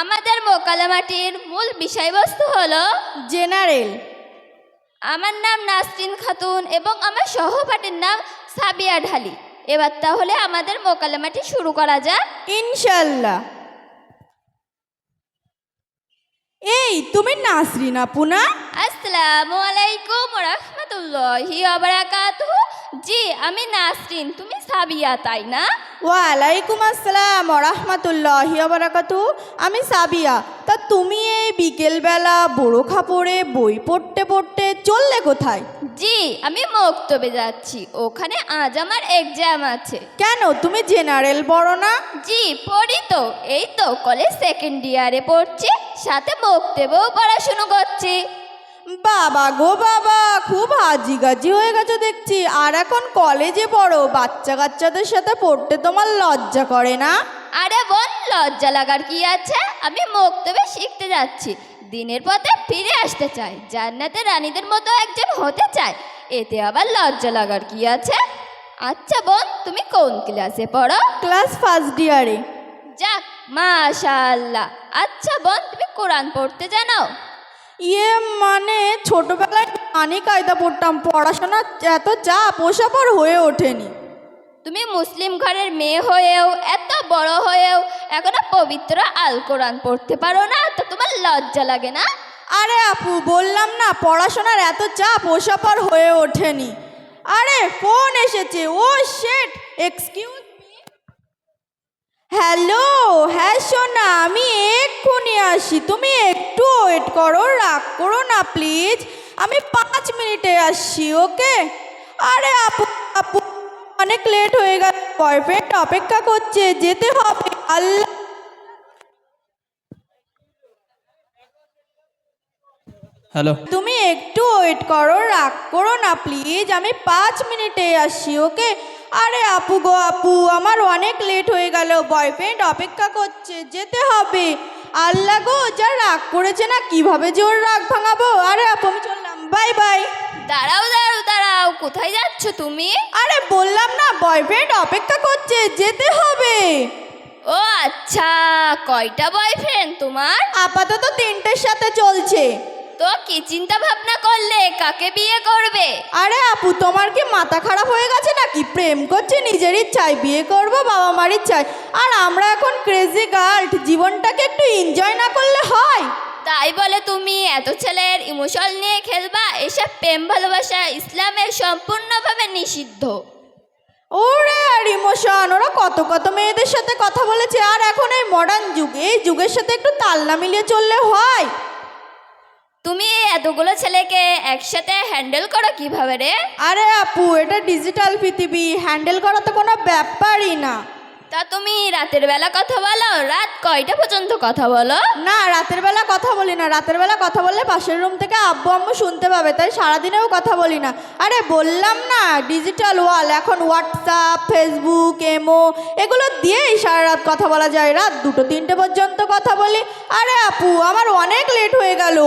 আমাদের মোকালামাটির মূল বিষয়বস্তু হলো জেনারেল। আমার নাম নাসরিন খাতুন এবং আমার সহপাঠীর নাম সাবিয়া ঢালি। এবার তাহলে আমাদের মোকালামাটি শুরু করা যাক। ইনশাল্লাহ এই তুমি নাসরিন আপু না? আসসালামু আলাইকুম রহমতুল্লাহি বারাকাতুহু জি আমি নাসরিন তুমি সাবিয়া তাই না? ওয়ালাইকুম আসসালাম রহমতুল্লাহ বারাকাতু আমি সাবিয়া। তা তুমি এই বিকেলবেলা বোরখা পরে বই পড়তে পড়তে চললে কোথায়? জি আমি মক্তবে যাচ্ছি। ওখানে আজ আমার এক্সাম আছে। কেন? তুমি জেনারেল বড় না? জি পড়ি তো। এই তো কলেজ সেকেন্ড ইয়ারে পড়ছি সাথে মক্তবেও পড়াশুনো করছি। বাবা গো বাবা খুব হাজি গাজি হয়ে গেছো দেখছি। আর এখন কলেজে পড়ো বাচ্চা কাচ্চাদের সাথে পড়তে তোমার লজ্জা করে না? আরে বোন লজ্জা লাগার কি আছে? আমি মক্তবে শিখতে যাচ্ছি। দিনের পথে ফিরে আসতে চাই জান্নাতে রানীদের মতো একজন হতে চাই। এতে আবার লজ্জা লাগার কি আছে? আচ্ছা বোন তুমি কোন ক্লাসে পড়ো? ক্লাস ফার্স্ট ইয়ারে যাক মাশাআল্লাহ। আচ্ছা বোন তুমি কোরআন পড়তে জানো? ইয়ে মানে ছোটবেলায় পানি কায়দা পড়তাম পড়াশোনার এত চাপ ওসব হয়ে ওঠেনি। তুমি মুসলিম ঘরের মেয়ে হয়েও এত বড় হয়েও এখনও পবিত্র আল কোরআন পড়তে পারো না তো তোমার লজ্জা লাগে না? আরে আপু বললাম না পড়াশোনার এত চাপ ওসব আর হয়ে ওঠেনি। আরে ফোন এসেছে ও শেট এক্সকিউজ হ্যালো হ্যাঁ সোনা আমি এক্ষুনি আসি। তুমি একটু ওয়েট করো রাগ করো না প্লিজ আমি পাঁচ মিনিটে আসছি ওকে? আরে আপু আপু অনেক লেট হয়ে গেল। বয়ফ্রেন্ড অপেক্ষা করছে যেতে হবে। আল্লাহ। হ্যালো। তুমি একটু ওয়েট করো রাগ করো না প্লিজ আমি পাঁচ মিনিটে আসছি ওকে? আরে আপু গো আপু আমার অনেক লেট হয়ে গেল বয়ফ্রেন্ড অপেক্ষা করছে যেতে হবে। আল্লাহ গো যা রাগ করেছে না কীভাবে যে ওর রাগ ভাঙাবো? আরে আপু আমি চললাম বাই বাই দাঁড়াও দাঁড়াও দাঁড়াও কোথায় যাচ্ছ তুমি? আরে বললাম না বয়ফ্রেন্ড অপেক্ষা করছে যেতে হবে। ও আচ্ছা কয়টা বয়ফ্রেন্ড তোমার? আপাতত তিনটের সাথে চলছে। তো কি চিন্তা ভাবনা করলে? কাকে বিয়ে করবে? আরে আপু তোমার কি মাথা খারাপ হয়ে গেছে নাকি? প্রেম করছে নিজের ইচ্ছায় বিয়ে করব বাবা মার ইচ্ছায়। আর আমরা এখন ক্রেজি গার্ল জীবনটাকে একটু এনজয় না করলে হয়? তাই বলে তুমি এত ছেলের ইমোশন নিয়ে খেলবা? এসব প্রেম ভালোবাসা ইসলামের সম্পূর্ণভাবে নিষিদ্ধ। ওরে আর ইমোশন ওরা কত কত মেয়েদের সাথে কথা বলেছে। আর এখন এই মডার্ন যুগ এই যুগের সাথে একটু তাল না মিলিয়ে চললে হয়? তুমি এতগুলো ছেলেকে একসাথে হ্যান্ডেল করো কীভাবে রে? আরে আপু এটা ডিজিটাল পৃথিবী হ্যান্ডেল করা তো কোনো ব্যাপারই না। তা তুমি রাতের বেলা কথা বলো রাত কয়টা পর্যন্ত কথা বলো? না রাতের বেলা কথা বলি না। রাতের বেলা কথা বললে পাশের রুম থেকে আব্বু আম্মু শুনতে পাবে তাই সারাদিনেও কথা বলি না। আরে বললাম না ডিজিটাল ওয়াল এখন হোয়াটসঅ্যাপ ফেসবুক এমো এগুলো দিয়েই সারা রাত কথা বলা যায়। রাত দুটো তিনটে পর্যন্ত কথা বলি। আরে আপু আমার অনেক লেট হয়ে গেল।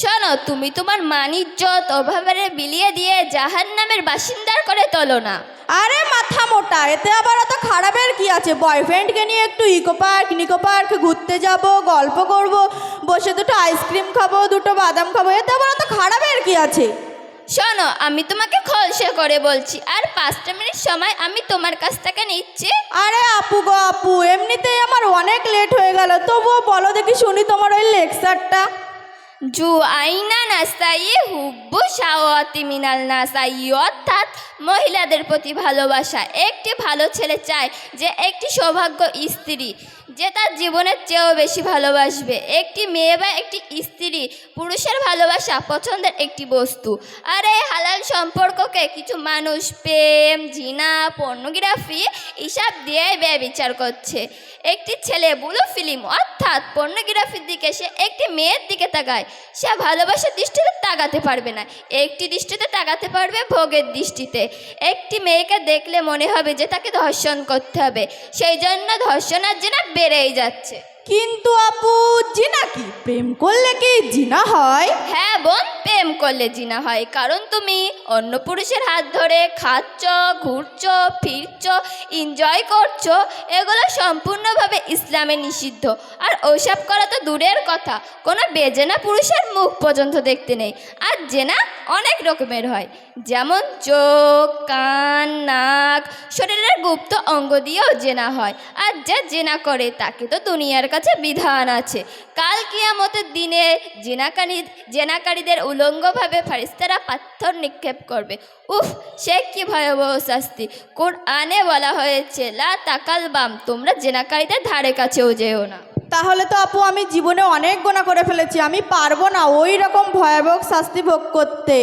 শোনো তুমি তোমার মানিজ্যত ওভাবে বিলিয়ে দিয়ে জাহান নামের বাসিন্দার করে তোলো না। আরে মাথা মোটা এতে আবার অত খারাপের কি আছে? বয়ফ্রেন্ডকে নিয়ে একটু ইকো পার্ক নিকো পার্ক ঘুরতে যাব গল্প করব বসে দুটো আইসক্রিম খাব দুটো বাদাম খাব এতে আবার অত খারাপের কি আছে? শোনো আমি তোমাকে খলসে করে বলছি আর পাঁচটা মিনিট সময় আমি তোমার কাছ থেকে নিচ্ছি। আরে আপু গো আপু এমনিতেই আমার অনেক লেট হয়ে গেল তবুও বলো দেখি শুনি তোমার ওই লেকচারটা জু আইনা নাসাই হুব্বু শাওয়াতি মিনাল নাসাই, অর্থাৎ মহিলাদের প্রতি ভালোবাসা। একটি ভালো ছেলে চায় যে একটি সৌভাগ্য স্ত্রী, যে তার জীবনের চেয়েও বেশি ভালোবাসবে। একটি মেয়ে বা একটি স্ত্রী পুরুষের ভালোবাসা পছন্দের একটি বস্তু। আর এই হালাল সম্পর্ককে কিছু মানুষ প্রেম জিনা পর্নোগ্রাফি এসব দিয়ে ব্যয় বিচার করছে। একটি ছেলে বুলো ফিল্ম, অর্থাৎ পর্নোগ্রাফির দিকে সে একটি মেয়ের দিকে তাকায়। সে ভালোবাসার দৃষ্টিতে তাকাতে পারবে না। একটি দৃষ্টিতে তাকাতে পারবে ভোগের দৃষ্টিতে। একটি মেয়েকে দেখলে মনে হবে যে তাকে ধর্ষণ করতে হবে। সেই জন্য ধর্ষণ আর জন্য বেড়েই যাচ্ছে। কিন্তু আপু, জিনা কি? প্রেম করলে কি জিনা হয়? হ্যাঁ বোন, প্রেম করলে জিনা হয়। কারণ তুমি অন্য পুরুষের হাত ধরে খাচ্ছ, ঘুরছ, ফিরছ এনজয় করছ, এগুলো সম্পূর্ণভাবে ইসলামে নিষিদ্ধ। আর ওইসব করা তো দূরের কথা। কোনো বেজেনা পুরুষের মুখ পর্যন্ত দেখতে নেই। আর জেনা অনেক রকমের হয়। যেমন চোখ, কান, নাক, শরীরের গুপ্ত অঙ্গ দিয়েও জেনা হয়। আর যে জেনা করে, তাকে তো দুনিয়ার কাছে বিধান আছে। কাল কিয়ামতের দিনে জেনাকারী জেনাকারীদের উলঙ্গভাবে ফারিস্তারা পাথর নিক্ষেপ করবে। উফ, সে কি ভয়াবহ শাস্তি। কোরআনে বলা হয়েছে, লা তাকাল বাম, তোমরা জেনাকারীদের ধারে কাছেও যেও না। তাহলে তো আপু, আমি জীবনে অনেক গোনা করে ফেলেছি। আমি পারব না ওই রকম ভয়াবহ শাস্তি ভোগ করতে।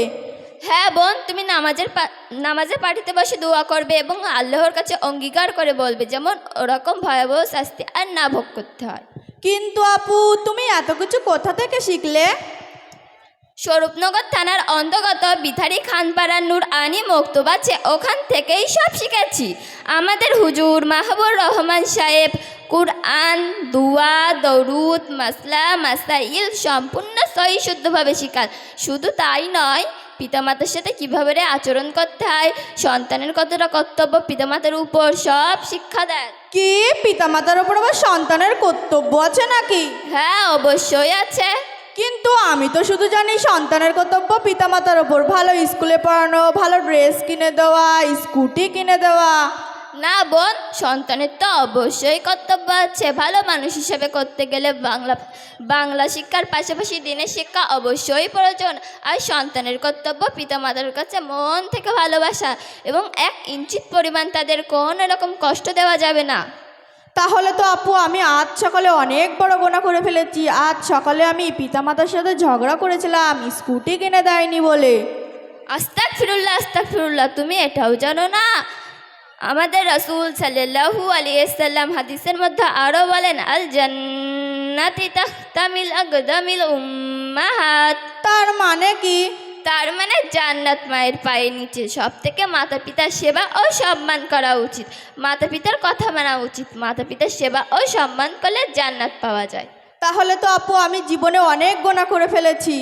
হ্যাঁ বোন তুমি নামাজের পা- নামাজের পাঠিতে বসে দোয়া করবে এবং আল্লাহর কাছে অঙ্গীকার করে বলবে যেমন ওরকম ভয়াবহ শাস্তি আর না ভোগ করতে হয়। কিন্তু আপু তুমি এত কিছু কোথা থেকে শিখলে? স্বরূপনগর থানার অন্তর্গত বিথারি খানপাড়া নূর আনি মক্তব আছে ওখান থেকেই সব শিখেছি। আমাদের হুজুর মাহবুর রহমান সাহেব কুরআন দুয়া দরুদ মাসলা মাসাইল সম্পূর্ণ সহি শুদ্ধভাবে শিখান। শুধু তাই নয় পিতামাতার সাথে কীভাবে রে আচরণ করতে হয় সন্তানের কতটা কর্তব্য পিতামাতার উপর সব শিক্ষা দেন কি? পিতামাতার উপর আবার সন্তানের কর্তব্য আছে নাকি? হ্যাঁ অবশ্যই আছে। কিন্তু আমি তো শুধু জানি সন্তানের কর্তব্য পিতামাতার ওপর ভালো স্কুলে পড়ানো ভালো ড্রেস কিনে দেওয়া স্কুটি কিনে দেওয়া। না বোন সন্তানের তো অবশ্যই কর্তব্য আছে। ভালো মানুষ হিসেবে করতে গেলে বাংলা বাংলা শিক্ষার পাশাপাশি দিনের শিক্ষা অবশ্যই প্রয়োজন। আর সন্তানের কর্তব্য পিতামাতার কাছে মন থেকে ভালোবাসা এবং এক ইঞ্চিত পরিমাণ তাদের কোনো রকম কষ্ট দেওয়া যাবে না। তাহলে তো আপু আমি আজ সকালে অনেক বড় গোনা করে ফেলেছি। আজ সকালে আমি পিতামাতার সাথে ঝগড়া করেছিলাম স্কুটি কিনে দেয়নি বলে। আস্তাক ফিরুল্লাহ আস্তাক ফিরুল্লাহ তুমি এটাও জানো না। আমাদের রসুল সাল্লাহু আলিয়াল্লাম হাদিসের মধ্যে আরও বলেন আল জান্নাতি তাহতামিল আকদামিল উম্মাহাত। তার মানে কি? তার মানে জান্নাত মায়ের পায়ের নিচে সব থেকে মাতা পিতার সেবা ও সম্মান করা উচিত। মাতা পিতার কথা মানা উচিত। মাতা পিতার সেবা ও সম্মান করলে জান্নাত পাওয়া যায়। তাহলে তো আপু আমি জীবনে অনেক গোনা করে ফেলেছি।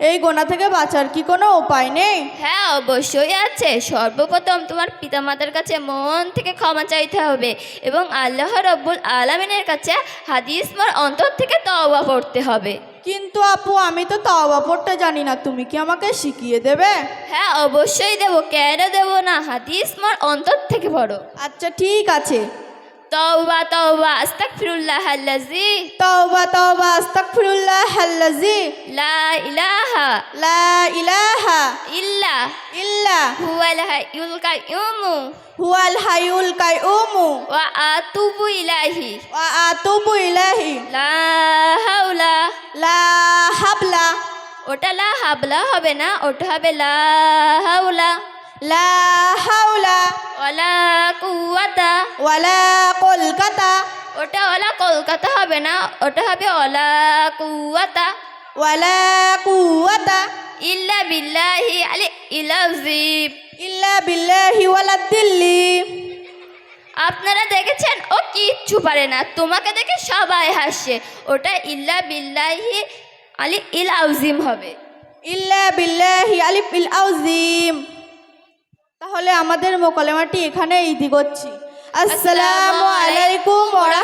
এই গোনা থেকে বাঁচার কি কোনো উপায় নেই? হ্যাঁ অবশ্যই আছে। সর্বপ্রথম তোমার পিতামাতার কাছে মন থেকে ক্ষমা চাইতে হবে এবং আল্লাহ রব্বুল আলমিনের কাছে হাদিস মার অন্তর থেকে তওবা পড়তে হবে। কিন্তু আপু আমি তো তওবা পড়তে জানি না। তুমি কি আমাকে শিখিয়ে দেবে? হ্যাঁ অবশ্যই দেবো। কেন দেবো না? হাদিস মার অন্তর থেকে পড়ো। আচ্ছা ঠিক আছে। তওবা তওবা আস্তাগফিরুল্লাহ আল্লাযী। তওবা তওবা আস্তাগফিরুল্লাহ আল্লাযী। লা ইলাহা লা ইলাহা ইল্লা ইল্লা হুয়াল হাইয়ুল কাইয়ুম। হুয়াল হাইউল কাইয়ুমু। ওয়া আতুবু ইলাইহি। ওয়া আতুবু ইলাইহি। লা হাওলা। লা হাবলা। ওটা লা হাবলা হবে না ওটা হবে লা হাওলা। লা হাওলা ওয়ালা কুওয়াতা ওয়ালা কলকাতা ওটা ওলা কলকাতা হবে না ওটা হবে ওলা কুওয়াতা। ওয়ালা কুওয়াতা ইল্লা বিল্লাহি আলি ইলাজিব ইল্লা বিল্লাহি ওয়ালা দিল্লি আপনারা দেখেছেন ও কিচ্ছু পারে না তোমাকে দেখে সবাই হাসছে ওটা ইল্লা বিল্লাহি আলি ইল আউজিম হবে। ইল্লা বিল্লাহি আলিফ ইল আউজিম তাহলে আমাদের মোকালেমাটি এখানে ইতি করছি আসসালামু আলাইকুম ওয়া